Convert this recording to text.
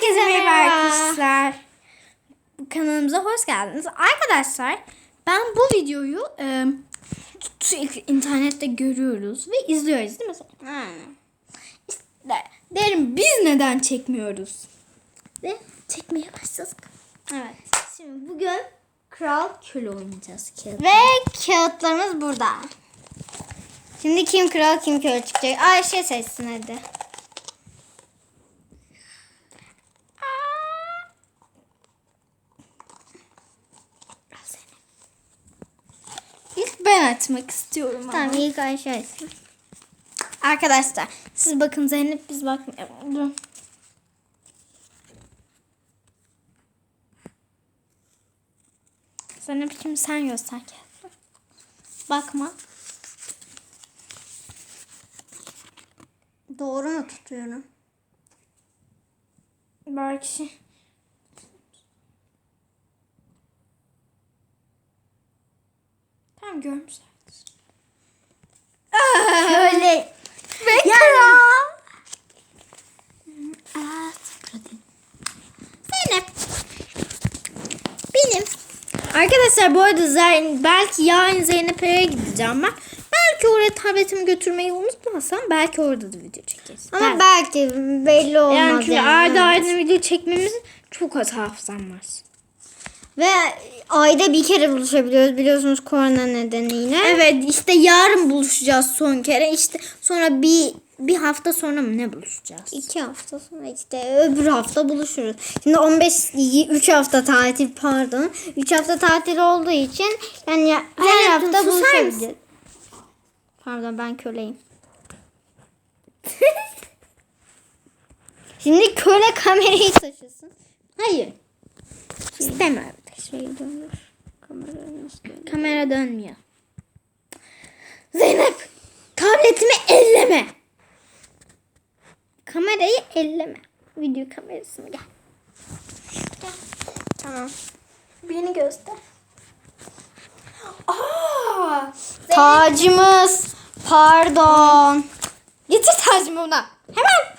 Herkese merhaba arkadaşlar. Kanalımıza hoş geldiniz. Arkadaşlar ben bu videoyu e, internette görüyoruz ve izliyoruz değil mi? Aynen. İşte derim biz neden çekmiyoruz? Ve çekmeye başladık. Evet. Şimdi bugün kral köle oynayacağız. Kağıt. Ve kağıtlarımız burada. Şimdi kim kral kim köle çıkacak? Ayşe seçsin hadi. İlk ben açmak istiyorum ama. Tamam ilk Ayşe açsın. Arkadaşlar siz bakın Zeynep biz bakmayalım. Zeynep şimdi sen göster kendini. Bakma. Doğru mu tutuyorum? Belki. Tamam görmüşlerdir. Şöyle. Ve kral. Zeynep. Benim. Arkadaşlar bu arada Zeyn belki yarın Zeynep'e gideceğim ben. Belki oraya tabletimi götürmeyi unutmazsam belki orada da video çekeriz. Ama belki belli olmaz yani çünkü yani. ardı ardına video çekmemiz çok az hafızam var. Ve ayda bir kere buluşabiliyoruz biliyorsunuz korona nedeniyle. Evet işte yarın buluşacağız son kere. İşte sonra bir bir hafta sonra mı ne buluşacağız? İki hafta sonra işte öbür hafta buluşuruz. Şimdi 15 3 hafta tatil pardon. 3 hafta tatil olduğu için yani her Zeynep, hafta buluşabiliriz. Pardon ben köleyim. Şimdi köle kamerayı taşısın. Hayır. İstemiyorum. Şey dönür. Kamera nasıl dönüyor? Kamera dönmüyor. Zeynep tabletimi elleme. Kamerayı elleme. Video kamerası mı gel. Tamam. Beni göster. Aa! Tacımız. Pardon. Getir tacımı ona.